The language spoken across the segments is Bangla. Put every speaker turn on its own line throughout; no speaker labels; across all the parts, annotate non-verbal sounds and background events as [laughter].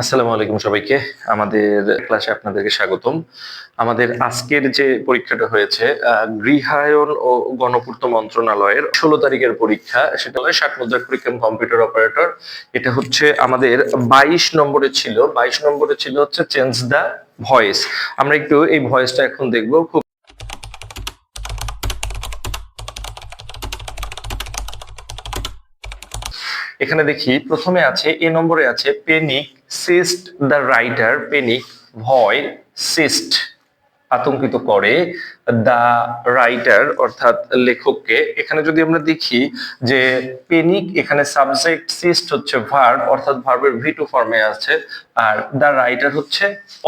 আসসালামু আলাইকুম সবাইকে। আমাদের ক্লাসে আপনাদেরকে স্বাগতম। আমাদের আজকের যে পরীক্ষাটা হয়েছে গৃহায়ন ও গণপূর্ত মন্ত্রণালয়ের ষোলো তারিখের পরীক্ষা। সেটা হলো ষাট মুদ্রা পরীক্ষা কম্পিউটার অপারেটর। এটা হচ্ছে আমাদের বাইশ নম্বরে ছিল। বাইশ নম্বরে ছিল হচ্ছে চেঞ্জ দ্য ভয়েস। আমরা একটু এই ভয়েসটা এখন দেখব। খুব এখানে দেখি প্রথমে আছে এ নম্বরে আছে panic seized the writer panic ভয় সিস্ট আতঙ্কিত করে দ্য রাইটার অর্থাৎ লেখককে। এখানে যদি আমরা দেখি যে পেনিক এখানে সাবজেক্ট সিস্ট হচ্ছে ভার্ব অর্থাৎ ভার্বের ভি টু ফর্মে আছে, আর দ্য রাইটার হচ্ছে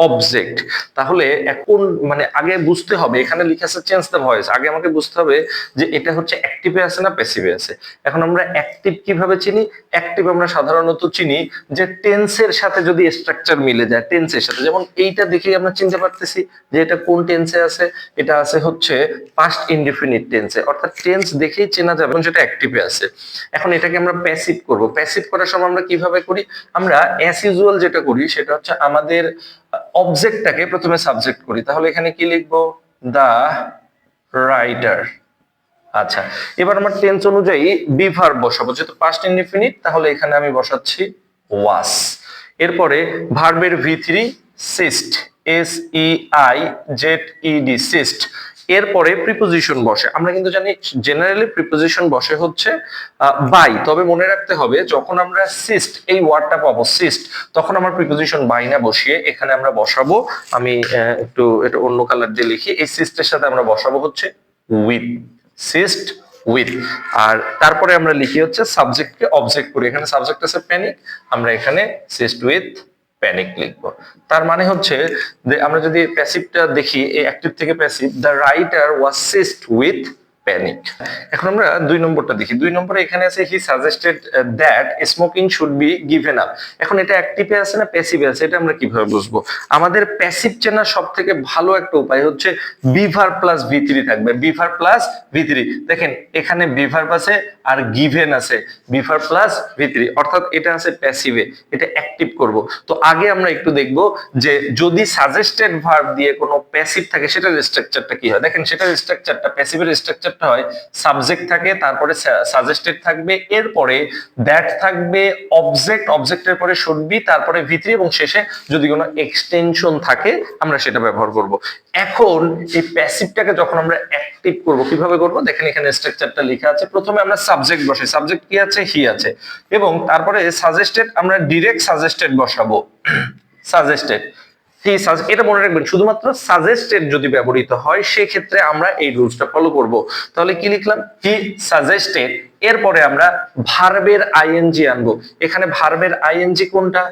অবজেক্ট তাহলে এখন মানে আগে বুঝতে হবে, এখানে লিখে আছে চেঞ্জ দ্য ভয়েস আগে আমাকে বুঝতে হবে যে এটা হচ্ছে অ্যাক্টিভে আছে না প্যাসিভে আছে। এখন আমরা অ্যাক্টিভ কীভাবে চিনি? অ্যাক্টিভ আমরা সাধারণত চিনি যে টেন্সের সাথে যদি স্ট্রাকচার মিলে যায় টেন্সের সাথে। যেমন এইটা দেখেই আমরা চিনতে পারতেছি যে এটা কোন টেন্সে আছে? এটা আছে হচ্ছে পাস্ট ইনডিফিনিট টেন্সে অর্থাৎ টেন্স দেখেই চেনা যাবে এবং সেটা অ্যাক্টিভে আছে। এখন এটাকে আমরা প্যাসিভ করব। প্যাসিভ করার সময় আমরা কীভাবে করি? আমরা অ্যাজ ইউজুয়াল যেটা করি, সেটা হচ্ছে আমাদের অবজেক্টটাকে প্রথমে সাবজেক্ট করি। তাহলে এখানে কি লিখব? দা রাইটার আচ্ছা এবার আমার টেন্স অনুযায়ী বিভার বসাবো। যেহেতু পাস্ট ইনডিফিনিট তাহলে এখানে আমি বসাচ্ছি ওয়াস এরপরে ভার্বের V three seized S E I Z E D seized এরপরে প্রিপোজিশন বসে। আমরা কিন্তু জানি জেনারেলি প্রিপোজিশন বসে হচ্ছে বাই তবে মনে রাখতে হবে, যখন আমরা সিস্ট এই ওয়ার্ডটা পাবো সিস্ট তখন আমার প্রিপোজিশন বাই না বসিয়ে এখানে আমরা বসাবো। আমি একটু এটা অন্য কালার দিয়ে লিখি। এই সিস্টের সাথে আমরা বসাবো হচ্ছে উইথ সিস্ট উইথ আর তারপরে আমরা লিখি হচ্ছে সাবজেক্টকে অবজেক্ট করি। এখানে সাবজেক্ট আছে প্যানিক আমরা এখানে সিস্ট উইথ প্যানিক লিখব। তার মানে হচ্ছে যে আমরা যদি প্যাসিভটা দেখি, এই অ্যাক্টিভ থেকে passive the writer was seized with panic এখন আমরা দুই নম্বরটা দেখি। দুই নম্বরে এখানে আছে he suggested that smoking should be given up এখন এটা অ্যাক্টিভে আছে না প্যাসিভে আছে? এটা আমরা কীভাবে বুঝব? আমাদের প্যাসিভ চেনার সব থেকে ভালো একটা উপায় হচ্ছে বিভার প্লাস ভি থ্রি থাকবে। বিভার প্লাস ভি থ্রি দেখেন, এখানে বিভার আছে আর গিভেন আছে। বিভার প্লাস ভি থ্রি অর্থাৎ এটা আছে প্যাসিভে এটা অ্যাক্টিভ করব। তো আগে আমরা একটু দেখব যে যদি সাজেস্টেড ভার্ব দিয়ে কোনো প্যাসিভ থাকে, সেটার স্ট্রাকচারটা কি হয়? দেখেন সেটার স্ট্রাকচারটা প্যাসিভের স্ট্রাকচারটা হয় সাবজেক্ট থাকে, তারপরে সাজেস্টেড থাকবে, এরপরে দ্যাট থাকবে অবজেক্ট অবজেক্টের পরে শুড বি তারপরে ভিতরি এবং শেষে যদি কোনো এক্সটেনশন থাকে, আমরা সেটা ব্যবহার করব। এখন এই প্যাসিভটাকে যখন আমরা অ্যাক্টিভ করব। কীভাবে করব? দেখেন এখানে স্ট্রাকচারটা লেখা আছে। প্রথমে আমরা সাবজেক্ট বসাই। সাবজেক্ট কি আছে? হি আছে। এবং তারপরে সাজেস্টেড আমরা ডিরেক্ট সাজেস্টেড বসাবো। সাজেস্টেড হি এটা মনে রাখবেন, শুধুমাত্র সাজেস্টেড যদি ব্যবহৃত হয়, সেক্ষেত্রে আমরা এই রুলসটা ফলো করব। তাহলে কি লিখলাম? হি সাজেস্টেড এরপরে আমরা ভার্বের আইএনজি আনব। এখানে ভার্বের আইএনজি কোনটা?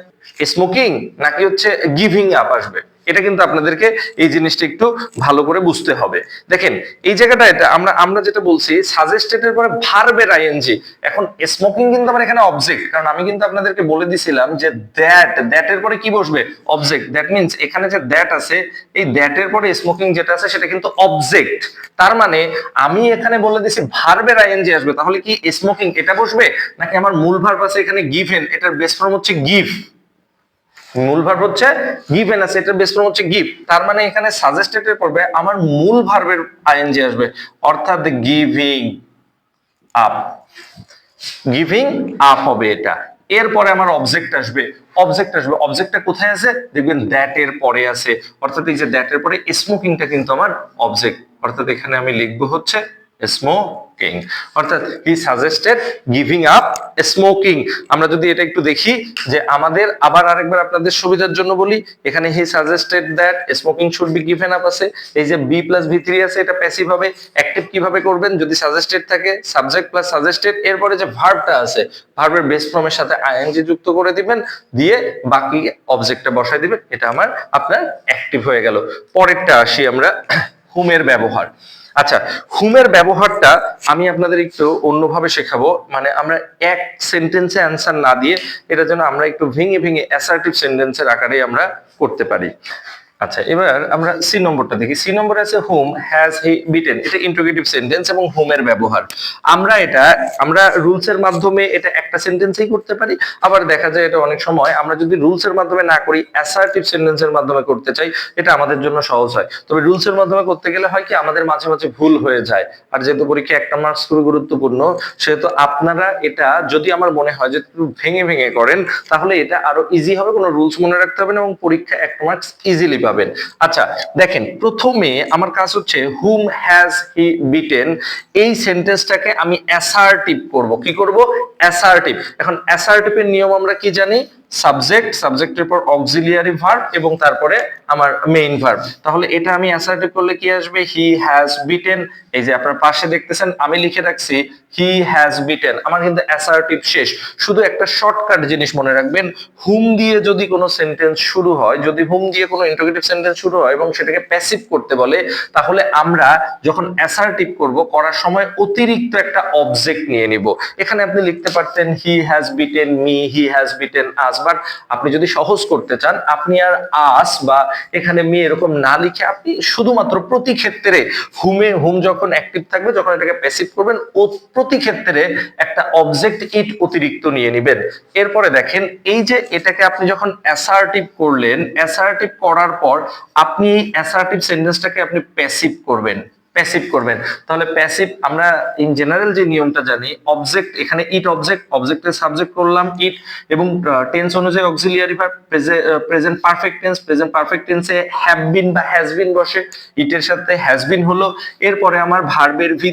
স্মোকিং নাকি হচ্ছে গিভিং আপ আসবে? এটা কিন্তু আপনাদেরকে এই জিনিসটা একটু ভালো করে বুঝতে হবে। দেখেন, এই জায়গাটা এটা, আমরা আমরা যেটা বলছি সাজেস্টেড এর পরে ভার্বের আইএনজি এখন স্মোকিং কিন্তু আমার এখানে অবজেক্ট কারণ আমি কিন্তু আপনাদেরকে বলে দিছিলাম যে দ্যাট দ্যাট এর পরে কি বসবে? অবজেক্ট দ্যাট মিন্স এখানে যে দ্যাট আছে, এই দ্যাট এর পরে স্মোকিং যেটা আছে, সেটা কিন্তু অবজেক্ট তার মানে আমি এখানে বলে দিছি ভার্বের আইএনজি আসবে, তাহলে কি স্মোকিং এটা বসবে? নাকি আমার মূল ভার্ব আছে এখানে গিভেন এটার বেস ফর্ম হচ্ছে গিভ মূল ভার্ব হচ্ছে গিভেন আছে এটার বেস ফর্ম হচ্ছে গিভ তার মানে এখানে সাজেস্টেড পড়বে আমার মূল ভার্বের আইএনজি আসবে, অর্থাৎ গিভিং আপ গিভিং আপ হবে এটা। এরপরে আমার অবজেক্ট আসবে অবজেক্ট আসবে। অবজেক্টটা কোথায় আছে? দেখবেন দ্যাট এর পরে আছে। অর্থাৎ এই যে দ্যাট এর পরে স্মোকিংটা কিন্তু আমার অবজেক্ট অর্থাৎ এখানে আমি লিখব হচ্ছে স্মোকিং অর্থাৎ he suggested giving up smoking আমরা যদি এটা একটু দেখি যে আমাদের আবার আরেকবার আপনাদের সুবিধার জন্য বলি, এখানে he suggested that smoking should be given up আছে। এই যে বি প্লাস ভি থ্রি আছে, এটা প্যাসিভ হবে। অ্যাক্টিভ কীভাবে করবেন? যদি সাজেস্টেড থাকে সাবজেক্ট প্লাস সাজেস্টেড এরপরে যে ভার্বটা আছে ভার্বের বেস ফর্মের সাথে আইএনজি যুক্ত করে দিবেন, দিয়ে বাকি অবজেক্টটা বসায় দিবেন। এটা আমার আপনার অ্যাক্টিভ হয়ে গেল। পরেরটা আসি আমরা [coughs] হুমের ব্যবহার। আচ্ছা হুমের ব্যবহারটা আমি আপনাদের একটু অন্যভাবে শেখাবো। মানে আমরা এক সেন্টেন্সে অ্যান্সার না দিয়ে এটা যেন আমরা একটু ভেঙে ভেঙে অ্যাসার্টিভ সেন্টেন্সের আকারে আমরা করতে পারি। আচ্ছা এবার আমরা সি নম্বরটা দেখি। সি নম্বরে আছে হোম হ্যাজ হি বিটেন এটা ইন্টারোগেটিভ সেন্টেন্স এবং হোমের ব্যবহার। আমরা এটা, আমরা রুলস এর মাধ্যমে এটা একটা সেন্টেন্সেই করতে পারি। আবার দেখা যায় এটা অনেক সময় আমরা যদি রুলস এর মাধ্যমে না করি অ্যাসার্টিভ সেন্টেন্সের মাধ্যমে করতে চাই, এটা আমাদের জন্য সহজ হয়। তবে রুলস এর মাধ্যমে করতে গেলে হয় কি, আমাদের মাঝে মাঝে ভুল হয়ে যায়। আর যেহেতু পরীক্ষা একটা মার্কস খুবই গুরুত্বপূর্ণ, সেহেতু আপনারা এটা যদি আমার মনে হয় যে ভেঙে ভেঙে করেন, তাহলে এটা আরও ইজি হবে, কোনো রুলস মনে রাখতে হবে না এবং পরীক্ষা একটা মার্কস ইজিলি পাবেন। আচ্ছা দেখেন, প্রথমে আমার কাজ হচ্ছে হুম হ্যাজ হি বিটেন এই সেন্টেন্সটাকে আমি অ্যাসার্টিভ করব। কি করব? অ্যাসার্টিভ এখন অ্যাসার্টিভের নিয়ম আমরা কি জানি? সাবজেক্ট সাবজেক্টের পর অক্সিলিয়ারি ভার্ব এবং তারপরে আমার মেইন ভার্ব তাহলে এটা আমি অ্যাসার্টিভ করলে কি আসবে? হি হ্যাজ বিটেন এই যে আপনার পাশে দেখতেছেন, আমি লিখে রাখছি হি হ্যাজ বিটেন আমার কিন্তু অ্যাসার্টিভ শেষ। শুধু একটা শর্টকাট জিনিস মনে রাখবেন, হুম দিয়ে যদি কোনো সেন্টেন্স শুরু হয়, যদি হুম দিয়ে কোনো ইন্টারোগেটিভ সেন্টেন্স শুরু হয় এবং সেটাকে প্যাসিভ করতে বলে, তাহলে আমরা যখন অ্যাসার্টিভ করব, করার সময় অতিরিক্ত একটা অবজেক্ট নিয়ে নিব। এখানে আপনি লিখতে পারতেন he has beaten me he has beaten us but আপনি যদি সহজ করতে চান, আপনি আর আস বা এখানে মি এরকম না লিখে আপনি শুধুমাত্র প্রতি ক্ষেত্রে হুমে হুম যখন অ্যাক্টিভ থাকবে, যখন এটাকে প্যাসিভ করবেন, ও প্রতি ক্ষেত্রে একটা অবজেক্ট ইট অতিরিক্ত নিয়ে নেবেন। এরপরে দেখেন, এই যে এটাকে আপনি যখন অ্যাসার্টিভ করলেন অ্যাসার্টিভ করার পর আপনি অ্যাসার্টিভ সেন্টেন্সটাকে আপনি প্যাসিভ করবেন। প্যাসিভ করবেন। তাহলে প্যাসিভ আমরা ইন জেনারেল যে নিয়মটা জানি অবজেক্ট এখানে ইট অবজেক্ট অবজেক্টের সাবজেক্ট করলাম ইট এবং টেন্স অনুযায়ী auxiliary verb present perfect tense present perfect টেন্সে হ্যাভ বিন বা হ্যাজ বিন বসে। ইটের সাথে হ্যাজ বিন হলো। এরপরে আমার ভার্বের ভি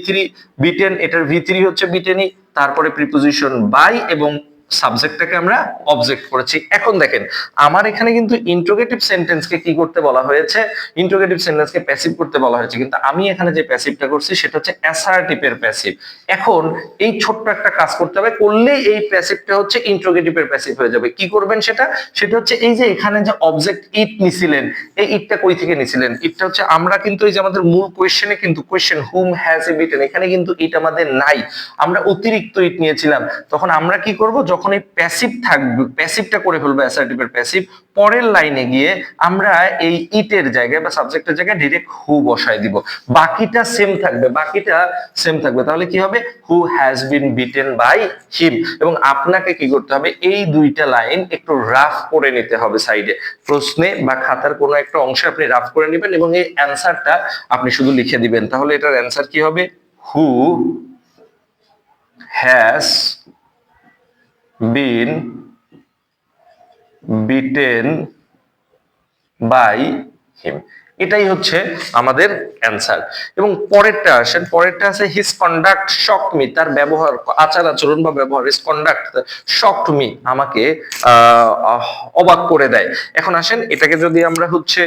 বিটেন এটার ভি থ্রি হচ্ছে বিটেনি তারপরে প্রিপোজিশন বাই এবং সাবজেক্টটাকে আমরা অবজেক্ট করেছি। এখন দেখেন, আমার এখানে কিন্তু ইন্ট্রোগেটিভ সেন্টেন্সকে কি করতে বলা হয়েছে? ইন্ট্রোগেটিভ সেন্টেন্সকে প্যাসিভ করতে বলা হয়েছে। কিন্তু আমি এখানে যে প্যাসিভটা করছি, সেটা হচ্ছে অ্যাসার্টিভের প্যাসিভ এখন এই ছোট্ট একটা কাজ করতে হবে করলেই এই প্যাসিভটা হচ্ছে ইন্ট্রোগেটিভের প্যাসিভ হয়ে যাবে। কি করবেন সেটা? সেটা হচ্ছে এই যে এখানে যে অবজেক্ট ইট নিছিলেন, এই ইটটা কই থেকে নিছিলেন? ইটটা হচ্ছে আমরা কিন্তু এই যে আমাদের মূল কোয়েশ্চেনে কিন্তু কোয়েশ্চেন হুম হ্যাজ বিটেন এখানে কিন্তু ইট আমাদের নাই। আমরা অতিরিক্ত ইট নিয়েছিলাম। তখন আমরা কি করব? যখন এই প্যাসিভ থাকবে প্যাসিভটা করে ফেলব অ্যাসার্টিভের প্যাসিভ পরের লাইনে গিয়ে আমরা এই ইটের জায়গায় বা সাবজেক্টের জায়গায় ডিরেক্ট হু বসাই দিব। বাকিটা সেম থাকবে, বাকিটা সেম থাকবে। তাহলে কি হবে? Who has been beaten by him এবং আপনাকে কি করতে হবে? এই দুইটা লাইন একটু রাফ করে নিতে হবে সাইডে প্রশ্নে বা খাতার কোনো একটা অংশে আপনি রাফ করে নেবেন এবং এই অ্যান্সারটা আপনি শুধু লিখে দিবেন। তাহলে এটার অ্যান্সার কি হবে? Who has been beaten by him এটাই হচ্ছে আমাদের অ্যান্সার এবং পরেরটা আসেন, পরেরটা আছে হিজ কন্ডাক্ট শক মি তার ব্যবহার, আচার আচরণ বা ব্যবহার হিজ কন্ডাক্ট শক মি আমাকে অবাক করে দেয়। এখন আসেন, এটাকে যদি আমরা হচ্ছে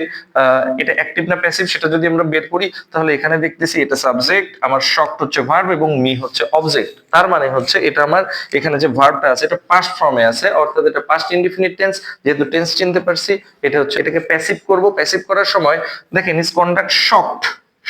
এটা অ্যাক্টিভ না প্যাসিভ সেটা যদি আমরা বের করি, তাহলে এখানে দেখতেছি এটা সাবজেক্ট আমার শক হচ্ছে ভার্ব এবং মি হচ্ছে অবজেক্ট তার মানে হচ্ছে এটা আমার, এখানে যে ভার্বটা আছে, এটা পাস্ট ফর্মে আছে, অর্থাৎ এটা পাস্ট ইনডিফিনিট টেন্স যেহেতু টেন্স চিনতে পারছি, এটা হচ্ছে এটাকে প্যাসিভ করব। প্যাসিভ করার সময় দেখেন ইস কন্ডাক্ট শকড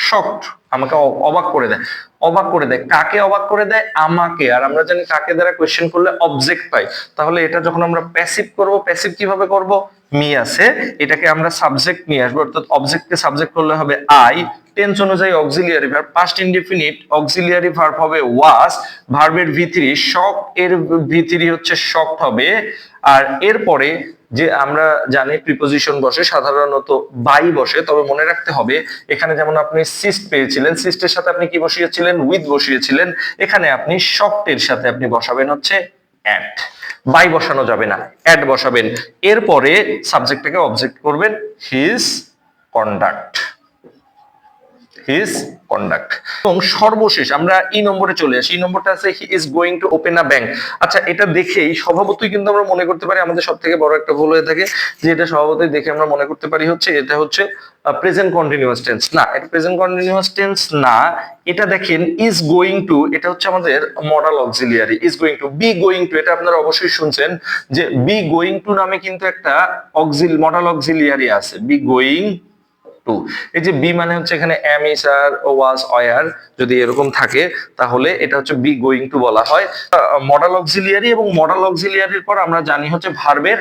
শকড আমাকে অবাক করে দেয়। অবাক করে দেয়। কাকে অবাক করে দেয়? আমাকে। আর আমরা জানি কাকে দ্বারা কোয়েশ্চেন করলে অবজেক্ট পাই। তাহলে এটা যখন আমরা প্যাসিভ করব প্যাসিভ কীভাবে করব? মি আছে। এটাকে আমরা সাবজেক্ট নিয়ে আসব। অর্থাৎ অবজেক্টকে সাবজেক্ট করলে হবে আই টেন্স অনুযায়ী auxiliary verb past indefinite auxiliary verb হবে ওয়াজ ভার্বের ভি থ্রি শক এর ভি থ্রি হচ্ছে শক হবে। আর এরপরে যে আমরা জানি প্রিপোজিশন বসে, সাধারণত বাই বসে, তবে মনে রাখতে হবে, এখানে যেমন আপনি সিস্ট পেয়েছিলেন সিস্টের সাথে আপনি কি বসিয়েছিলেন? উইথ বসিয়েছিলেন, এখানে আপনি শক্টের সাথে আপনি বসাবেন হচ্ছে অ্যাট বাই বসানো যাবে না অ্যাট বসাবেন। এরপরে সাবজেক্টটাকে অবজেক্ট করবেন হিজ কন্ডাক্ট হিজ কন্ডাক্ট এবং সর্বশেষ, আমরা ই নম্বরে চলে আসি। ই নম্বরটা আছে he is going to open a bank আচ্ছা এটা দেখেই স্বভাবতই কিন্তু আমরা মনে করতে পারি, আমাদের সব থেকে বড় একটা ভুল হয়ে থাকে, যে এটা স্বভাবতই দেখে আমরা মনে করতে পারি হচ্ছে, এটা হচ্ছে প্রেজেন্ট কন্টিনিউয়াস টেন্স না, এটা প্রেজেন্ট কন্টিনিউয়াস টেন্স না, এটা দেখেন ইজ গোয়িং টু এটা হচ্ছে আমাদের modal auxiliary is going to be going to এটা আপনারা অবশ্যই শুনছেন, যে বি গোয়িং টু নামে কিন্তু একটা অক্সিল মডাল অক্সিলিয়ারি আছে। Be going to. এই যে বি মানে হচ্ছে এখানে M is R was were যদি এরকম থাকে, তাহলে এটা হচ্ছে বি গোয়িং টু বলা হয়। মডাল অক্সিলিয়ারি এবং মডাল অক্সিলিয়ারির পর আমরা জানি হচ্ছে ভার্বের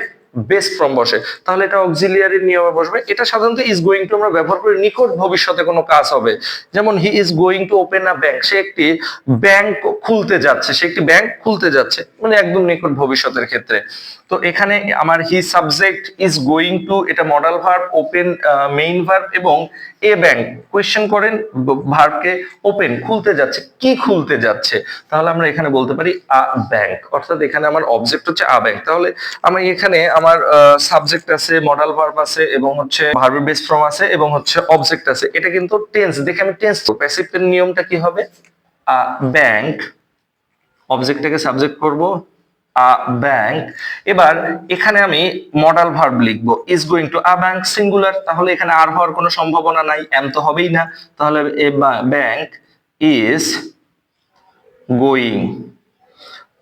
বেস্ট ফ্রম বসে। তাহলে এটা অক্সিলিয়ারি নিয়মে বসবে। এটা সাধারণত ইজ গোয়িং টু আমরা ব্যবহার করি নিকট ভবিষ্যতে কোনো কাজ হবে। যেমন he is going to open a bank সে একটি ব্যাংক খুলতে যাচ্ছে সে একটি ব্যাংক খুলতে যাচ্ছে মানে একদম নিকট ভবিষ্যতের ক্ষেত্রে। তো এখানে আমার he subject is going to এটা modal verb open main verb এবং এ ব্যাংক কোয়েশ্চেন করেন ভার্বকে ওপেন খুলতে যাচ্ছে কি খুলতে যাচ্ছে? তাহলে আমরা এখানে বলতে পারি আ ব্যাংক অর্থাৎ এখানে আমার অবজেক্ট হচ্ছে আ ব্যাংক তাহলে আমি এখানে আমার সাবজেক্ট আছে মডাল ভার্ব আছে এবং হচ্ছে ভার্বের বেস ফর্ম আছে এবং হচ্ছে অবজেক্ট আছে। এটা কিন্তু টেন্স দেখে আমি টেন্স প্যাসিভের নিয়মটা কি হবে? আ ব্যাংক অবজেক্টটাকে সাবজেক্ট করব ব্যাংক এবার এখানে আমি মডাল ভার্ব লিখব। Is going to a bank singular তাহলে এখানে আর হওয়ার কোনো সম্ভাবনা নাই এম তো হবেই না। তাহলে ব্যাংক ইজ গোয়িং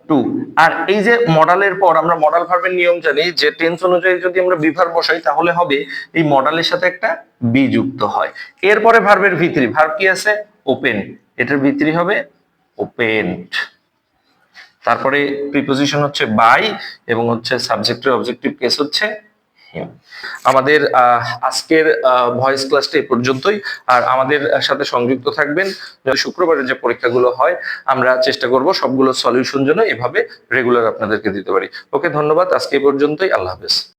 টু আর এই যে মডালের পর আমরা মডাল ভার্বের নিয়ম জানি, যে টেন্স অনুযায়ী যদি আমরা বিভার বসাই, তাহলে হবে এই মডালের সাথে একটা বি যুক্ত হয়। এরপরে ভার্বের ভিতরি ভার্ব কি আছে? ওপেন এটার ভিত্রি হবে ওপেন্ড তারপরে প্রিপোজিশন হচ্ছে বাই এবং হচ্ছে সাবজেক্টিভ অবজেক্টিভ কেস হচ্ছে। আমাদের আজকের ভয়েস ক্লাসটা এ পর্যন্তই। আর আমাদের সাথে সংযুক্ত থাকবেন শুক্রবারে যে পরীক্ষাগুলো হয়, আমরা চেষ্টা করব সবগুলো সলিউশন জন্য এভাবে রেগুলার আপনাদেরকে দিতে পারি। ওকে, ধন্যবাদ। আজকে পর্যন্তই। আল্লাহ হাফেজ।